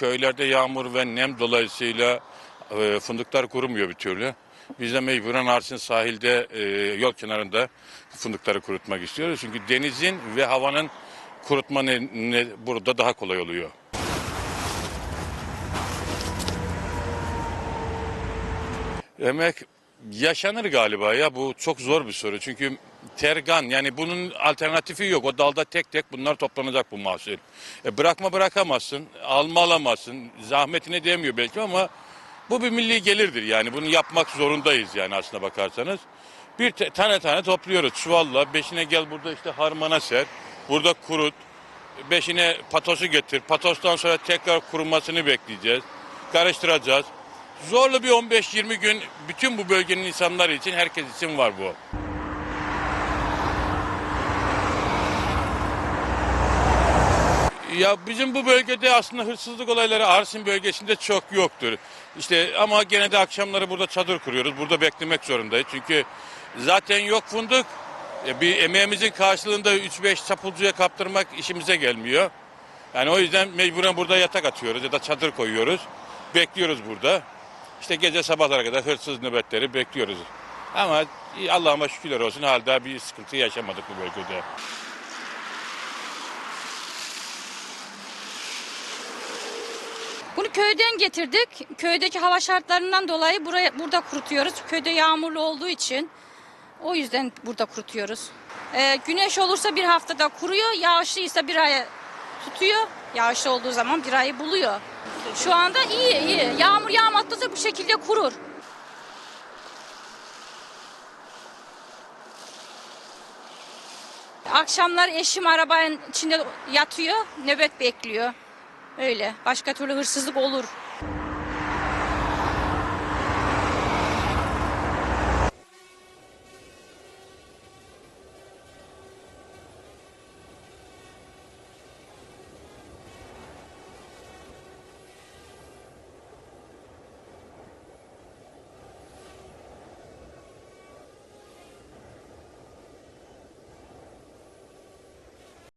köylerde yağmur ve nem dolayısıyla e, fındıklar kurumuyor bir türlü. Biz de mecburen Arsin sahilde e, yol kenarında fındıkları kurutmak istiyoruz. Çünkü denizin ve havanın kurutma ne, ne- burada daha kolay oluyor. Emek yaşanır galiba ya bu çok zor bir soru. Çünkü tergan yani bunun alternatifi yok. O dalda tek tek bunlar toplanacak bu mahsul. E, bırakma bırakamazsın alma alamazsın. Zahmetine demiyor belki ama bu bir milli gelirdir. Yani bunu yapmak zorundayız yani aslına bakarsanız. Bir tane tane topluyoruz. Çuvalla beşine gel burada işte harmana ser burada kurut beşine patosu getir. Patostan sonra tekrar kurumasını bekleyeceğiz. Karıştıracağız. Zorlu bir 15-20 gün bütün bu bölgenin insanları için, herkes için var bu. Ya bizim bu bölgede aslında hırsızlık olayları Arsin bölgesinde çok yoktur. İşte ama gene de akşamları burada çadır kuruyoruz. Burada beklemek zorundayız. Çünkü zaten yok fındık. E, Bir emeğimizin karşılığında 3-5 çapulcuya kaptırmak işimize gelmiyor. Yani o yüzden mecburen burada yatak atıyoruz ya da çadır koyuyoruz. Bekliyoruz burada. İşte gece sabahlara kadar hırsız nöbetleri bekliyoruz. Ama Allah'ıma şükürler olsun hala bir sıkıntı yaşamadık bu bölgede. Bunu köyden getirdik. Köydeki hava şartlarından dolayı buraya burada kurutuyoruz. Köyde yağmurlu olduğu için. O yüzden burada kurutuyoruz. Ee, güneş olursa bir haftada kuruyor. Yağışlıysa bir ay tutuyor. Yağışlı olduğu zaman bir ayı buluyor. Şu anda iyi iyi. Yağmur yağmazsa bu şekilde kurur. Akşamlar eşim arabanın içinde yatıyor, nöbet bekliyor. Öyle. Başka türlü hırsızlık olur.